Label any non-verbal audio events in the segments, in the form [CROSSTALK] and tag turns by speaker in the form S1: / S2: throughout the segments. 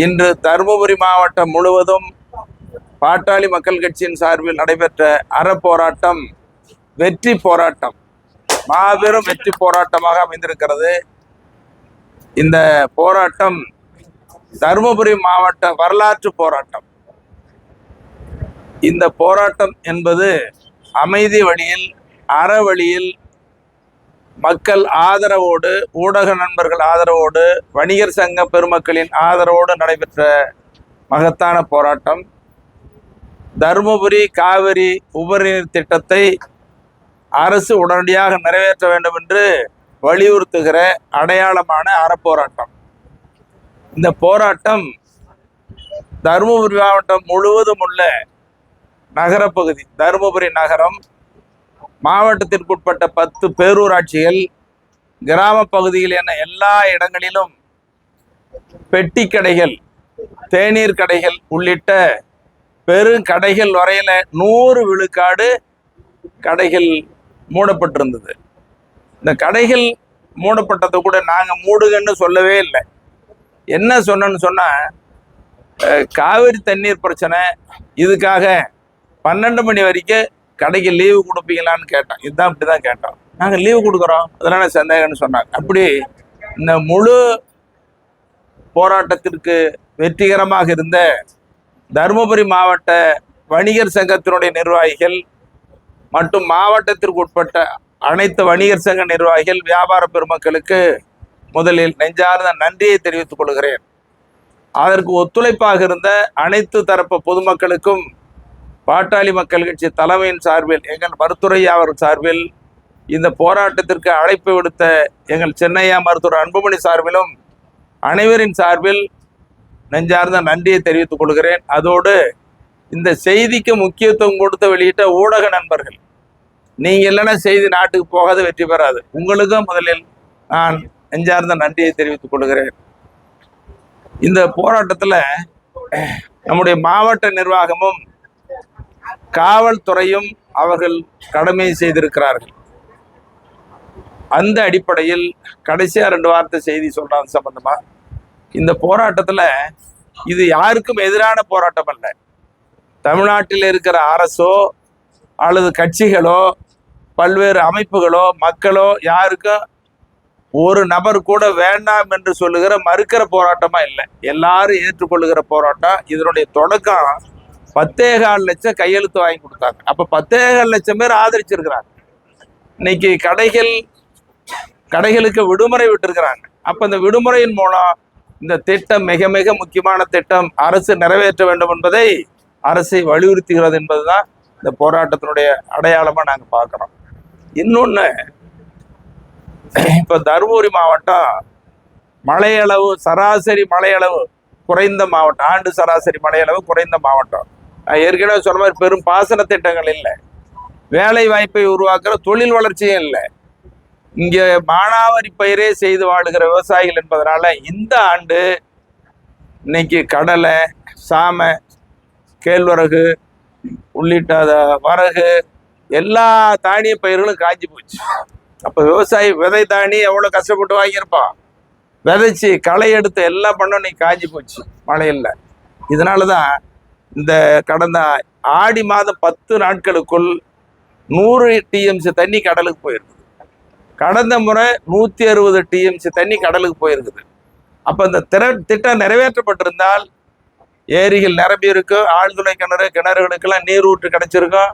S1: இன்று தருமபுரி மாவட்டம் முழுவதும் பாட்டாளி மக்கள் கட்சியின் சார்பில் நடைபெற்ற அறப்போராட்டம் வெற்றி போராட்டம் மாபெரும் வெற்றி போராட்டமாக அமைந்திருக்கிறது. இந்த போராட்டம் தருமபுரி மாவட்ட வரலாற்று போராட்டம். இந்த போராட்டம் என்பது அமைதி வழியில் அற வழியில் மக்கள் ஆதரவோடு ஊடக நண்பர்கள் ஆதரவோடு வணிகர் சங்க பெருமக்களின் ஆதரவோடு நடைபெற்ற மகத்தான போராட்டம். தருமபுரி காவிரி உபரிநீர் திட்டத்தை அரசு உடனடியாக நிறைவேற்ற வேண்டும் என்று வலியுறுத்துகிற அடையாளமான அறப்போராட்டம். இந்த போராட்டம் தருமபுரி மாவட்டம் முழுவதும் உள்ள நகரப்பகுதி தருமபுரி நகரம் மாவட்டத்திற்குட்பட்ட பத்து பேரூராட்சிகள் கிராம பகுதியில் என எல்லா இடங்களிலும் பெட்டி கடைகள் தேநீர் கடைகள் உள்ளிட்ட பெருங்கடைகள் வரையில் நூறு விழுக்காடு கடைகள் மூடப்பட்டிருந்தது. இந்த கடைகள் மூடப்பட்டதை கூட நாங்கள் மூடுகன்னு சொல்லவே இல்லை. என்ன சொன்னேன்னு சொன்னால் காவிரி தண்ணீர் பிரச்சனை இதுக்காக பன்னெண்டு மணி வரைக்கும் கடைக்கு லீவு கொடுப்பீங்களான்னு கேட்டான். இதுதான் இப்படி தான் கேட்டோம் நாங்கள் லீவு கொடுக்குறோம் அதெல்லாம் சந்தேகம்னு சொன்னாங்க. அப்படி இந்த முழு போராட்டத்திற்கு வெற்றிகரமாக இருந்த தருமபுரி மாவட்ட வணிகர் சங்கத்தினுடைய நிர்வாகிகள் மற்றும் மாவட்டத்திற்கு உட்பட்ட அனைத்து வணிகர் சங்க நிர்வாகிகள் வியாபார பெருமக்களுக்கு முதலில் நெஞ்சார்ந்த நன்றியை தெரிவித்துக் கொள்கிறேன். அதற்கு ஒத்துழைப்பாக இருந்த அனைத்து தரப்பு பொதுமக்களுக்கும் பாட்டாளி மக்கள் கட்சி தலைமையின் சார்பில் எங்கள் மருத்துவரையா அவர் சார்பில் இந்த போராட்டத்திற்கு அழைப்பு விடுத்த எங்கள் சென்னையா மருத்துவர் அன்புமணி சார்பிலும் அனைவரின் சார்பில் நெஞ்சார்ந்த நன்றியை தெரிவித்துக் கொள்கிறேன். அதோடு இந்த செய்திக்கு முக்கியத்துவம் கொடுத்து வெளியிட்ட ஊடக நண்பர்கள் நீங்கள் இல்லைன்னா செய்தி நாட்டுக்கு போகாத வெற்றி பெறாது. உங்களுக்கும் முதலில் நான் நெஞ்சார்ந்த நன்றியை தெரிவித்துக் கொள்கிறேன். இந்த போராட்டத்தில் நம்முடைய மாவட்ட நிர்வாகமும் காவல்துறையும் அவர்கள் கடமை செய்திருக்கிறார்கள். அந்த அடிப்படையில் கடைசியாக ரெண்டு வார்த்தை செய்தி சொல்கிறாங்க சம்பந்தமா? இந்த போராட்டத்தில் இது யாருக்கும் எதிரான போராட்டம் அல்ல. தமிழ்நாட்டில் இருக்கிற அரசோ அல்லது கட்சிகளோ பல்வேறு அமைப்புகளோ மக்களோ யாருக்கும் ஒரு நபர் கூட வேண்டாம் என்று சொல்லுகிற மறுக்கிற போராட்டமா இல்லை. எல்லாரும் ஏற்றுக்கொள்ளுகிற போராட்டம். இதனுடைய தொடக்கம் பத்தேகால் லட்சம் கையெழுத்து வாங்கி கொடுத்தாங்க. அப்ப பத்தேகால் லட்சம் பேர் ஆதரிச்சிருக்கிறாங்க. இன்னைக்கு கடைகள் கடைகளுக்கு விடுமுறை விட்டுருக்கிறாங்க. அப்ப இந்த விடுமுறையின் மூலம் இந்த திட்டம் மிக மிக முக்கியமான திட்டம். அரசு நிறைவேற்ற வேண்டும் என்பதை அரசை வலியுறுத்துகிறது என்பதுதான் இந்த போராட்டத்தினுடைய அடையாளமா நாங்க பார்க்குறோம். இன்னொன்னு இப்போ தருமபுரி மாவட்டம் மழையளவு சராசரி மழையளவு குறைந்த மாவட்டம். ஆண்டு சராசரி மழையளவு குறைந்த மாவட்டம். ஏற்கனவே சொன்ன மாதிரி பெரும் பாசன திட்டங்கள் இல்லை. வேலை வாய்ப்பை உருவாக்குற தொழில் வளர்ச்சியும் இல்லை. இங்கே மானாவாரி பயிரே செய்து வாழுகிற விவசாயிகள் என்பதனால இந்த ஆண்டு இன்னைக்கு கடலை சாமை கேழ்வரகு உள்ளிட்ட வரகு எல்லா தானிய பயிர்களும் காஞ்சி போச்சு. அப்போ விவசாயி விதை தானி எவ்வளோ கஷ்டப்பட்டு வாங்கியிருப்பான்? விதைச்சி களை எடுத்து எல்லாம் பண்ணோம் நீ காஞ்சி போச்சு மழையில் இதனாலதான் இந்த கடந்த ஆடி மாதம் பத்து நாட்களுக்குள் நூறு டிஎம்சி தண்ணி கடலுக்கு போயிருக்குது. கடந்த முறை நூற்றி அறுபது டிஎம்சி தண்ணி கடலுக்கு போயிருக்குது. அப்போ இந்த திற திட்டம் நிறைவேற்றப்பட்டிருந்தால் ஏரிகள் நிரம்பி இருக்கும் ஆழ்துளை கிணறு கிணறுகளுக்கெல்லாம் நீர் ஊற்று கிடைச்சிருக்கும்.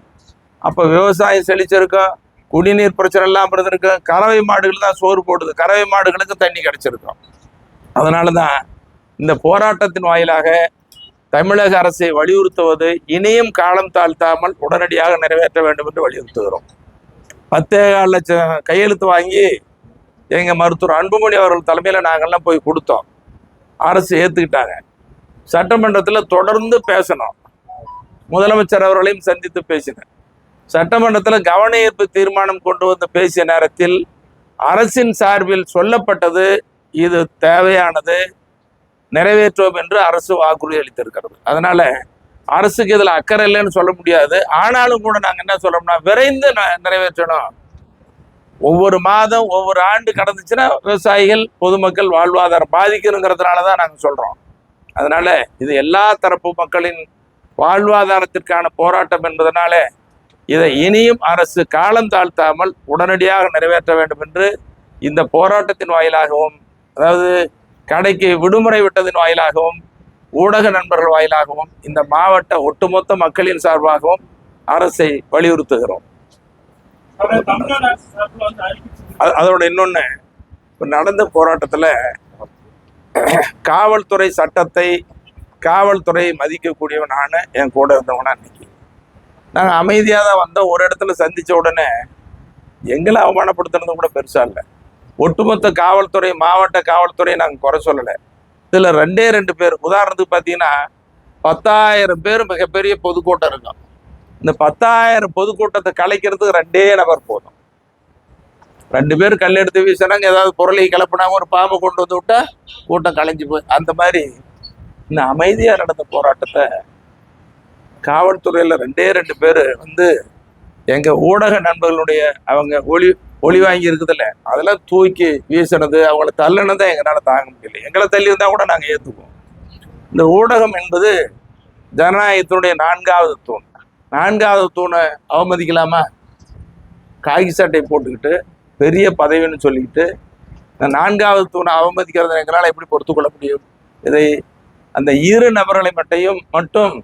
S1: அப்போ விவசாயம் செழிச்சிருக்கும். குடிநீர் பிரச்சனை இல்லாமல் இருந்திருக்கும் கறவை மாடுகள் தான் சோறு போடுது. கறவை மாடுகளுக்கு தண்ணி கிடைச்சிருக்கும். அதனால தான் இந்த போராட்டத்தின் வாயிலாக தமிழக அரசை வலியுறுத்துவது இனியும் காலம் தாழ்த்தாமல் உடனடியாக நிறைவேற்ற வேண்டும் என்று வலியுறுத்துகிறோம். பத்தேகால் லட்சம் கையெழுத்து வாங்கி எங்கள் மருத்துவர் அன்புமணி அவர்கள் தலைமையில் நாங்கள்லாம் போய் கொடுத்தோம். அரசு ஏற்றுக்கிட்டாங்க சட்டமன்றத்தில் தொடர்ந்து பேசணும். முதலமைச்சர் அவர்களையும் சந்தித்து பேசினேன். சட்டமன்றத்தில் கவன ஈர்ப்பு தீர்மானம் கொண்டு வந்து பேசிய நேரத்தில் அரசின் சார்பில் சொல்லப்பட்டது இது தேவையானது. நிறைவேற்றுவோம் என்று அரசு வாக்குறுதி அளித்திருக்கிறது. அதனால அரசுக்கு இதில் அக்கறை இல்லைன்னு சொல்ல முடியாது. ஆனாலும் கூட நாங்கள் என்ன சொல்றோம்னா விரைந்து நிறைவேற்றணும். ஒவ்வொரு மாதம் ஒவ்வொரு ஆண்டு கடந்துச்சுன்னா விவசாயிகள் பொதுமக்கள் வாழ்வாதாரம் பாதிக்கணுங்கிறதுனால தான் நாங்கள் சொல்றோம். அதனால இது எல்லா தரப்பு மக்களின் வாழ்வாதாரத்திற்கான போராட்டம் என்பதனால இதை இனியும் அரசு காலம் தாழ்த்தாமல் உடனடியாக நிறைவேற்ற வேண்டும் என்று இந்த போராட்டத்தின் வாயிலாகவும் அதாவது கடைக்கு விடுமுறை விட்டதின் வாயிலாகவும் ஊடக நண்பர்கள் வாயிலாகவும் இந்த மாவட்ட ஒட்டுமொத்த மக்களின் சார்பாகவும் அரசை வலியுறுத்துகிறோம். அதோட இன்னொன்று நடந்த போராட்டத்தில் காவல்துறை சட்டத்தை காவல்துறை மதிக்கக்கூடியவன் நான் என் கூட இருந்தவனா அன்னைக்கு நாங்கள் அமைதியாக தான் வந்தோம். ஒரு இடத்துல சந்தித்த உடனே எங்களை அவமானப்படுத்துனது கூட பெருசாக இல்லை. ஒட்டுமொத்த காவல்துறை மாவட்ட காவல்துறை நாங்கள் குறை சொல்லலை. இதில் ரெண்டே ரெண்டு பேர். உதாரணத்துக்கு பார்த்தீங்கன்னா பத்தாயிரம் பேர் மிகப்பெரிய பொதுக்கூட்டம் இருக்கும். இந்த பத்தாயிரம் பொதுக்கூட்டத்தை கலைக்கிறதுக்கு ரெண்டே நபர் போதும். ரெண்டு பேர் கல் எடுத்து வீசினாங்க ஏதாவது பொருளை கிளப்புனாங்க ஒரு பாம்பை கொண்டு வந்து விட்டா கூட்டம் கலைஞ்சு போய் அந்த மாதிரி இந்த அமைதியாக நடந்த போராட்டத்தை காவல்துறையில் ரெண்டே ரெண்டு பேர் வந்து எங்கள் ஊடக நண்பர்களுடைய அவங்க ஒளி ஒளி வாங்கி இருக்குதுல்ல அதெல்லாம் தூக்கி வீசினது அவங்கள தள்ளினதை எங்களால் தாங்க முடியல. எங்களை தள்ளி இருந்தால் கூட நாங்கள் ஏற்றுக்குவோம் இந்த ஊடகம் என்பது ஜனநாயகத்தினுடைய நான்காவது தூண். நான்காவது தூணை அவமதிக்கலாமா? காகி சட்டை போட்டுக்கிட்டு பெரிய பதவின்னு சொல்லிக்கிட்டு இந்த நான்காவது தூணை அவமதிக்கிறத எங்களால் எப்படி பொறுத்து கொள்ள முடியும்? இதை அந்த இரு நபர்களை மட்டும் மட்டும்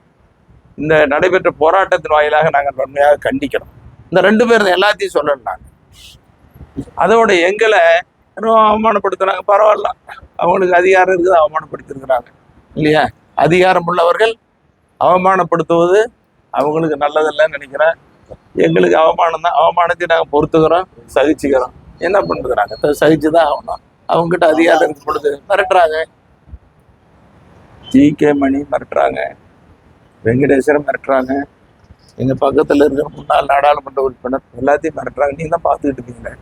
S1: இந்த நடைபெற்ற போராட்டத்தின் வாயிலாக நாங்கள் வன்மையாக கண்டிக்கிறோம். இந்த ரெண்டு பேர் எல்லாத்தையும் சொல்லணும் நாங்கள் அதோட எங்களை இன்னும் அவமானப்படுத்துறாங்க. பரவாயில்ல. அவங்களுக்கு அதிகாரம் இருக்குது அவமானப்படுத்திருக்கிறாங்க. இல்லையா? அதிகாரம் உள்ளவர்கள் அவமானப்படுத்துவது அவங்களுக்கு நல்லதில்லைன்னு நினைக்கிறேன். எங்களுக்கு அவமானம் தான். அவமானத்தை நாங்கள் பொறுத்துக்கிறோம் சகிச்சுக்கிறோம். என்ன பண்ணுறது நாங்கள் சகிச்சு தான் ஆகணும். அவங்ககிட்ட அதிகாரம் இருக்கும் பொழுது மிரட்டுறாங்க. ஜி. கே. மணி மிரட்டுறாங்க. வெங்கடேஸ்வரன் மிரட்டுறாங்க. எங்கள் பக்கத்தில் இருக்கிற முன்னாள் நாடாளுமன்ற உறுப்பினர் எல்லாத்தையும் மிரட்டுறாங்க. நீங்கள் தான் பார்த்துக்கிட்டு இருக்கீங்களே.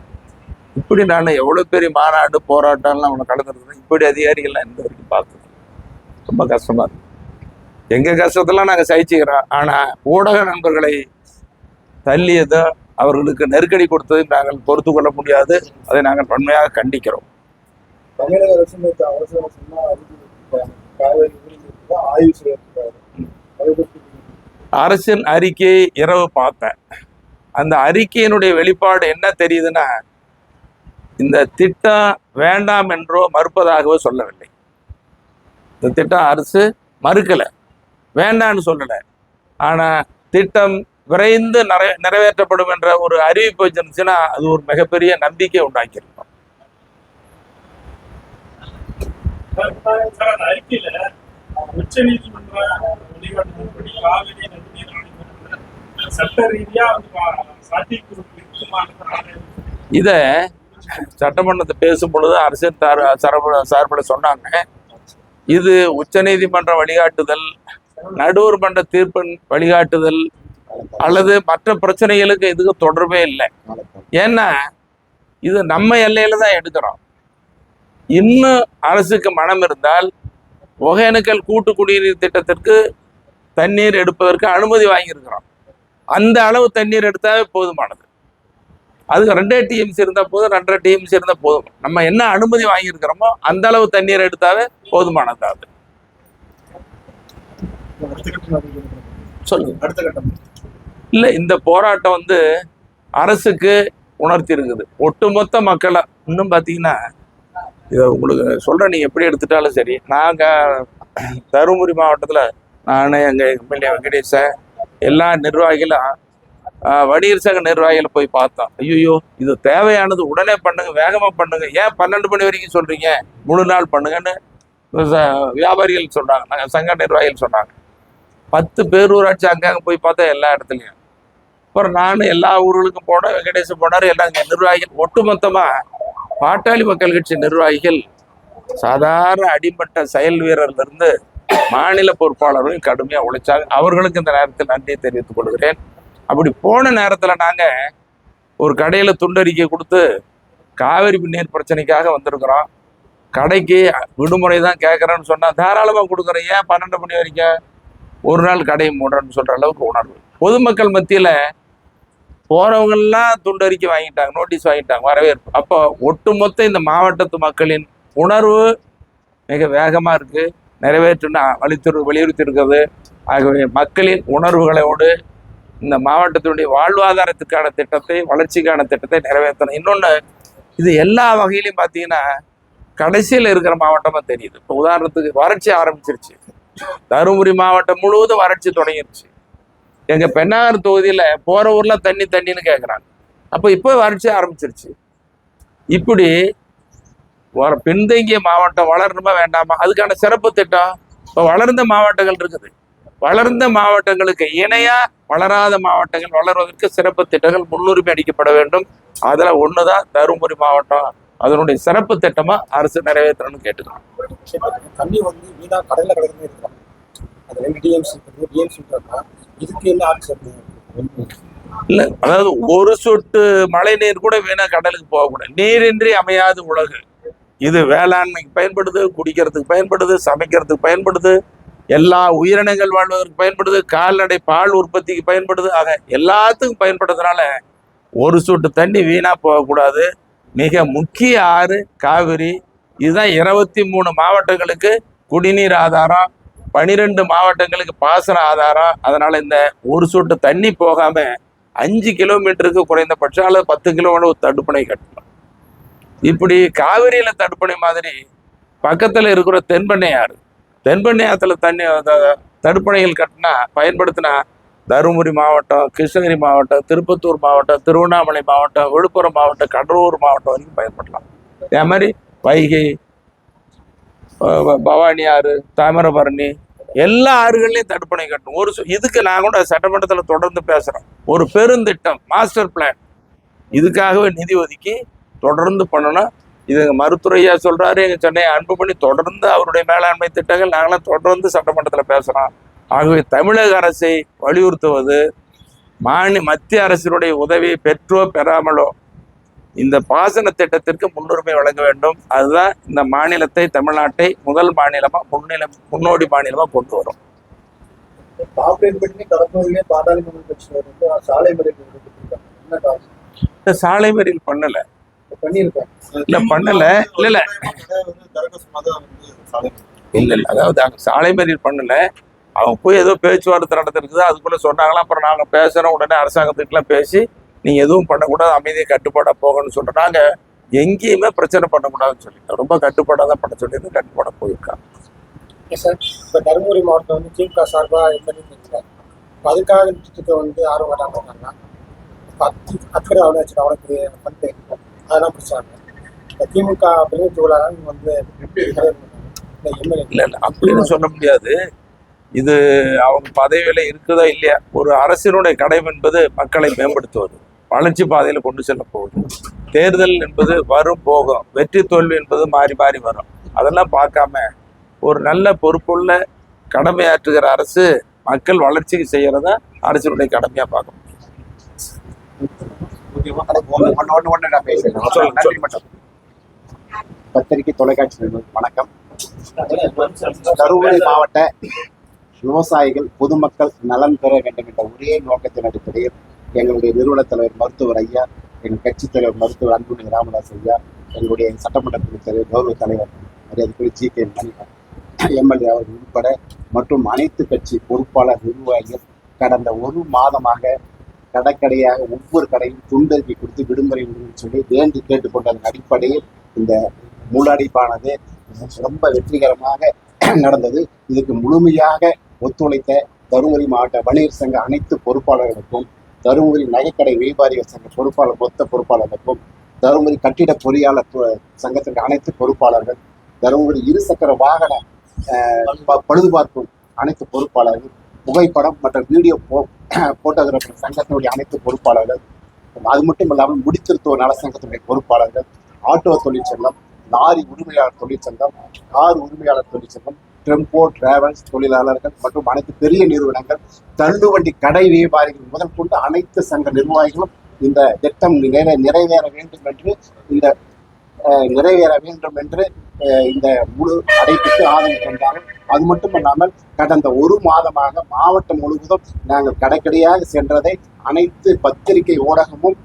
S1: இப்படி நான் எவ்வளோ பெரிய மாநாடு போராட்டம்லாம் அவனை கலந்துருக்கேன் இப்படி அதிகாரிகள்லாம் இந்த வரைக்கும் பார்த்தது ரொம்ப கஷ்டமாக இருக்கு. எங்கள் கஷ்டத்தெல்லாம் நாங்கள் சகிச்சுக்கிறோம். ஆனால் ஊடக நண்பர்களை தள்ளியதோ அவர்களுக்கு நெருக்கடி கொடுத்ததை நாங்கள் பொறுத்து கொள்ள முடியாது. அதை நாங்கள் வன்மையாக கண்டிக்கிறோம்.
S2: தமிழக அரசு
S1: அரசின் அறிக்கையை இரவு பார்த்தேன். அந்த அறிக்கையினுடைய வெளிப்பாடு என்ன தெரியுதுன்னா இந்த திட்டம் வேண்டாம் என்றோ மறுப்பதாகவோ சொல்லவில்லை. இந்த திட்டம் அரசு மறுக்கலை. வேண்டான்னு சொல்லலை. ஆனால் திட்டம் விரைந்து நிறை நிறைவேற்றப்படும் என்ற ஒரு அறிவிப்பு வச்சிருந்துச்சுன்னா அது ஒரு மிகப்பெரிய நம்பிக்கை உண்டாக்கியிருக்கும்.
S3: உச்ச நீதிமன்ற வழிகாட்டுதல்படி காவிரி நதிநீர் ஆணையத்துல சட்ட ரீதியா வந்து பா- சாத்தியக்கூறு இருக்குமான்னு
S1: இதை சட்டமன்றத்தை பேசும் பொழுது அரசியல் தார் சார்பில் சார்பில் சொன்னாங்க. இது உச்சநீதிமன்ற வழிகாட்டுதல் நடுவர் மன்ற தீர்ப்பின் வழிகாட்டுதல் அல்லது மற்ற பிரச்சனைகளுக்கு இதுக்கு தொடர்பே இல்லை. ஏன்னா இது நம்ம எல்லையில தான் எடுக்கிறோம். இன்னும் அரசுக்கு மனம் இருந்தால் ஒகேனக்கல் கூட்டு குடிநீர் திட்டத்திற்கு தண்ணீர் எடுப்பதற்கு அனுமதி வாங்கியிருக்கிறோம். அந்த அளவு தண்ணீர் எடுத்தாவே போதுமானது. அதுக்கு ரெண்டே டிஎம்சி இருந்தால் போதும் ரெண்டரை டிஎம்சி இருந்தால் போதும். நம்ம என்ன அனுமதி வாங்கியிருக்கிறோமோ அந்த அளவு தண்ணீர் எடுத்தாவே போதுமானது அது. சொல்லுங்க.
S2: அடுத்த கட்டம்.
S1: இல்லை இந்த போராட்டம் வந்து அரசுக்கு உணர்த்தி இருக்குது. ஒட்டுமொத்த மக்களை இன்னும் பார்த்தீங்கன்னா இதை உங்களுக்கு சொல்கிறேன் நீங்கள் எப்படி எடுத்துட்டாலும் சரி. நாங்கள் தருமபுரி மாவட்டத்தில் நான் எங்கள் எம்எல்ஏ வெங்கடேசன் எல்லா நிர்வாகிகளும் வணிகர் சங்க நிர்வாகிகள் போய் பார்த்தோம் ஐயோ இது தேவையானது உடனே பண்ணுங்க வேகமாக பண்ணுங்க. ஏன் பன்னெண்டு மணி வரைக்கும் சொல்கிறீங்க முழு நாள் பண்ணுங்கன்னு வியாபாரிகள் சொன்னாங்க நாங்கள் சங்க நிர்வாகிகள் சொன்னாங்க. பத்து பேரூராட்சி அங்கங்கே போய் பார்த்தா எல்லா இடத்துலையும். அப்புறம் நான் எல்லா ஊர்களுக்கும் போனேன் வெங்கடேசன் போனார் எல்லாம் இங்கே நிர்வாகிகள். ஒட்டுமொத்தமாக பாட்டாளி மக்கள் கட்சி நிர்வாகிகள் சாதாரண அடிமட்ட செயல் வீரர்லேருந்து மாநில பொறுப்பாளர்கள் கடுமையாக உழைச்சாங்க. அவர்களுக்கு இந்த நேரத்தில் நன்றியை தெரிவித்துக் கொள்கிறேன். அப்படி போன நேரத்தில் நாங்கள் ஒரு கடையில் துண்டறிக்கை கொடுத்து காவிரி நீர் பிரச்சனைக்காக வந்திருக்கிறோம். கடைக்கு விடுமுறை தான் கேட்குறேன்னு சொன்னால் தாராளமாக கொடுக்குறேன். ஏன் பன்னெண்டு மணி வரைக்கும்? ஒரு நாள் கடையை மூடுறேன்னு சொல்கிற அளவுக்கு உணர்வு. பொதுமக்கள் மத்தியில் போறவங்கெல்லாம் துண்டறிக்கை வாங்கிட்டாங்க நோட்டீஸ் வாங்கிட்டாங்க வரவேற்பு. அப்போ ஒட்டுமொத்த இந்த மாவட்டத்து மக்களின் உணர்வு மிக வேகமாக இருக்குது நிறைவேற்றுன்னு வலித்து வலியுறுத்தி இருக்கிறது ஆகவே மக்களின் உணர்வுகளோடு இந்த மாவட்டத்தினுடைய வாழ்வாதாரத்துக்கான திட்டத்தை வளர்ச்சிக்கான திட்டத்தை நிறைவேற்றணும். இன்னொன்று இது எல்லா வகையிலையும் பார்த்தீங்கன்னா கடைசியில் இருக்கிற மாவட்டமா தெரியுது. இப்போ உதாரணத்துக்கு வறட்சி ஆரம்பிச்சிருச்சு. தருமபுரி மாவட்டம் முழுவதும் வறட்சி தொடங்கிருச்சு. எங்க பெண்ணாகர் தொகுதியில போகிற ஊரில் தண்ணி தண்ணின்னு கேட்குறாங்க அப்போ இப்போ வறட்சி ஆரம்பிச்சிருச்சு. இப்படி வர பின்தங்கிய மாவட்டம் வளரணுமா வேண்டாமா? அதுக்கான சிறப்பு திட்டம் இப்போ வளர்ந்த மாவட்டங்கள் இருக்குது. வளர்ந்த மாவட்டங்களுக்கு இணையா வளராத மாவட்டங்கள் வளர்வதற்கு சிறப்பு திட்டங்கள் முன்னுரிமை அளிக்கப்பட வேண்டும். அதுல ஒண்ணுதான் தருமபுரி மாவட்டம். அதனுடைய சிறப்பு திட்டமா அரசு நிறைவேற்றணும்னு கேட்டுக்கிறோம்.
S2: தண்ணி வந்து வீணா கடல்ல கிடக்குன்னு இருக்கிறாங்க அது ரெண்டு டிஎம்சி டிஎம்சி இதுக்கு என்ன ஆட்சி
S1: இல்ல அதாவது ஒரு சொட்டு மழை நீர் கூட வீணா கடலுக்கு போகக்கூடாது. நீரின்றி அமையாது உலகு. இது வேளாண்மைக்கு பயன்படுது குடிக்கிறதுக்கு பயன்படுது சமைக்கிறதுக்கு பயன்படுது. எல்லா உயிரினங்கள் வாழ்வதற்கு பயன்படுது கால்நடை பால் உற்பத்திக்கு பயன்படுது. ஆக எல்லாத்துக்கும் பயன்படுறதுனால ஒரு சொட்டு தண்ணி வீணாக போகக்கூடாது. மிக முக்கிய ஆறு காவிரி. இதுதான் இருபத்தி மூணு மாவட்டங்களுக்கு குடிநீர் ஆதாரம் பனிரெண்டு மாவட்டங்களுக்கு பாசன ஆதாரம். அதனால் இந்த ஒரு சொட்டு தண்ணி போகாமல் அஞ்சு கிலோமீட்டருக்கு குறைந்தபட்சம் அல்லது பத்து கிலோமீட்டர் தடுப்பணை கட்டணும். இப்படி காவிரியில் தடுப்பணை மாதிரி பக்கத்தில் இருக்கிற தென்பெண்ணை ஆறு. தென்பெண்ணை தண்ணி தடுப்பணைகள் கட்டினா பயன்படுத்தினா தருமபுரி மாவட்டம் கிருஷ்ணகிரி மாவட்டம் திருப்பத்தூர் மாவட்டம் திருவண்ணாமலை மாவட்டம் விழுப்புரம் மாவட்டம் கடலூர் மாவட்டம் வரைக்கும் பயன்படலாம். அதே மாதிரி வைகை பவானி ஆறு தாமிரபரணி எல்லா ஆறுகள்லையும் தடுப்பணை கட்டணும். ஒரு சு- இதுக்கு நான் கூட சட்டமன்றத்தில் தொடர்ந்து பேசுகிறோம் ஒரு பெருந்திட்டம் மாஸ்டர் பிளான். இதுக்காகவே நிதி ஒதுக்கி தொடர்ந்து பண்ணணும். இது எங்க மருத்துவரையா சொல்றாரு எங்க சென்னை அன்பு பண்ணி தொடர்ந்து அவருடைய மேலாண்மை திட்டங்கள் நாங்களாம் தொடர்ந்து சட்டமன்றத்தில் பேசுறோம். ஆகவே தமிழக அரசை வலியுறுத்துவது மாநில மத்திய அரசினுடைய உதவியை பெற்றோ பெறாமலோ இந்த பாசன திட்டத்திற்கு முன்னுரிமை வழங்க வேண்டும். அதுதான் இந்த மாநிலத்தை தமிழ்நாட்டை முதல் மாநிலமா முன்னிலை முன்னோடி மாநிலமா கொண்டு வரும்.
S2: சாலை மறியல்
S1: பண்ணல. இல்ல பண்ணல. இல்ல இல்ல. இல்ல இல்ல. அதாவது அங்க சாலை மறியல் பண்ணல. அவங்க போய் ஏதோ பேச்சுவார்த்தை நடந்திருக்குது அதுக்குள்ள சொன்னாங்களா? அப்புறம் நாங்க பேசுறோம். உடனே அரசாங்கத்துக்குலாம் பேசி நீங்க எதுவும் பண்ணக்கூடாது. அமைதியை கட்டுப்பாடா போகணும்னு சொல்றோம். நாங்க எங்கேயுமே பிரச்சனை பண்ணக்கூடாதுன்னு சொல்லிட்டோம். ரொம்ப கட்டுப்பாடா தான் பண்ண சொல்லி கட்டுப்பாடா போயிருக்காங்க.
S2: சார் இப்போ தருமபுரி மாவட்டம் வந்து திமுக சார்பாக இருக்கிறார் அதுக்காக வந்து ஆர்வம் காட்டாங்க அத்தி அக்கறை அவனாச்சு அவனுக்கு ஃபண்டு அதெல்லாம் பிடிச்சாங்க இந்த திமுக பிரதிநிதிகளாக வந்து
S1: இல்ல இல்ல அப்படின்னு சொல்ல முடியாது. இது அவங்க பதவியில இருக்குதா இல்லையா? ஒரு அரசினுடைய கடமை என்பது மக்களை மேம்படுத்துவது. வளர்ச்சி பாதையில கொண்டு செல்ல போகுது தேர்தல் என்பது வரும் போகும். வெற்றி தோல்வி என்பது மாறி மாறி வரும். அதெல்லாம் பார்க்காம ஒரு நல்ல பொறுப்புள்ள கடமையாற்றுகிற அரசு மக்கள் வளர்ச்சிக்கு செய்யறத அரசினுடைய கடமையா பார்க்கணும்
S4: ஒன்று ஒன்று ஒன்று நான் பேசுகிறேன்
S1: சொல்லுங்க,
S4: நன்றி
S1: சொல்லுங்க.
S4: மட்டும். பத்திரிகை தொலைக்காட்சி வணக்கம். தருமபுரி மாவட்ட விவசாயிகள் பொதுமக்கள் நலன் பெற வேண்டும் என்ற ஒரே நோக்கத்தின் அடிப்படையில் எங்களுடைய நிறுவனத் தலைவர் மருத்துவர் ஐயா எங்கள் கட்சித் தலைவர் மருத்துவர் அன்புமணி ராமதாஸ் ஐயா எங்களுடைய சட்டமன்ற குழுத் தலைவர் கௌரவ தலைவர் மரியாதைக்குரிய ஜி கே மணிகன் எம்எல்ஏ அவர்கள் உட்பட மற்றும் அனைத்து கட்சி பொறுப்பாளர் நிர்வாகிகள் கடந்த ஒரு மாதமாக கடற்கடையாக ஒவ்வொரு கடையும் துண்டறிக்கை கொடுத்து விடுமுறை விடுன்னு சொல்லி வேண்டி கேட்டுக்கொண்டதன் அடிப்படையில் இந்த மூலடைப்பானது ரொம்ப வெற்றிகரமாக நடந்தது. இதுக்கு முழுமையாக ஒத்துழைத்த தருமபுரி மாவட்ட வணிகர் சங்க அனைத்து பொறுப்பாளர்களுக்கும் தருமபுரி நகைக்கடை வியாபாரிகள் சங்க பொறுப்பாளர் மொத்த பொறுப்பாளர்களுக்கும் தருமபுரி கட்டிட பொறியாளர் சங்கத்திற்கு அனைத்து பொறுப்பாளர்கள் தருமபுரி இருசக்கர வாகன பழுதுபார்க்கும் அனைத்து பொறுப்பாளர்கள் புகைப்படம் மற்றும் வீடியோ போ [CLEARS THROAT] போட்டோகிராஃபர் சங்கத்தினுடைய அனைத்து பொறுப்பாளர்கள் அது மட்டும் இல்லாமல் முடித்திருத்துவ நல சங்கத்தினுடைய பொறுப்பாளர்கள் ஆட்டோ தொழிற்சங்கம் லாரி உரிமையாளர் தொழிற்சங்கம் கார் உரிமையாளர் தொழிற்சங்கம் டெம்போ டிராவல்ஸ் தொழிலாளர்கள் மற்றும் அனைத்து பெரிய நிறுவனங்கள் தள்ளுவண்டி கடை வியாபாரிகள் முதல் கொண்டு அனைத்து சங்க நிர்வாகிகளும் இந்த திட்டம் நிறைவே நிறைவேற வேண்டும் என்று இந்த நிறைவேற வேண்டும் என்று இந்த முழு அடைப்புக்கு ஆதரவு தந்தார்கள். அது மட்டுமல்லாமல் கடந்த ஒரு மாதமாக மாவட்டம் முழுவதும் நாங்கள் கடைக்கடையாக சென்றதை அனைத்து பத்திரிகை ஊடகமும்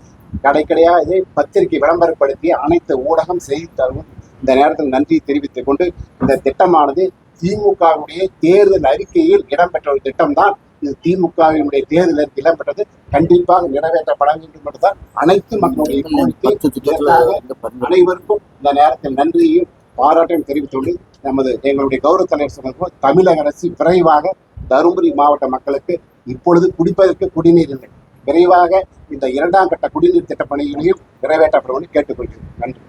S4: கடைக்கடையாக இதை பத்திரிகை விளம்பரப்படுத்தி அனைத்து ஊடகம் செய்தித்தாளும் இந்த நேரத்தில் நன்றி தெரிவித்துக் கொண்டு இந்த திட்டமானது திமுகவுடைய தேர்தல் அறிக்கையில் இடம்பெற்ற ஒரு திட்டம்தான். இது திமுகவினுடைய தேர்தலில் இடம்பெற்றது. கண்டிப்பாக நிறைவேற்றப்பட வேண்டும் என்றுதான் அனைத்து மக்களுடைய அனைவருக்கும் இந்த நேரத்தில் நன்றியையும் பாராட்டையும் தெரிவித்துள்ளது நமது எங்களுடைய கௌரவ தலைவர் சொன்னது தமிழக அரசு விரைவாக தருமபுரி மாவட்ட மக்களுக்கு இப்பொழுது குடிப்பதற்கு குடிநீர் இல்லை. விரைவாக இந்த இரண்டாம் கட்ட குடிநீர் திட்ட பணிகளையும் நிறைவேற்றப்படும் என்று கேட்டுக்கொள்கிறேன். நன்றி.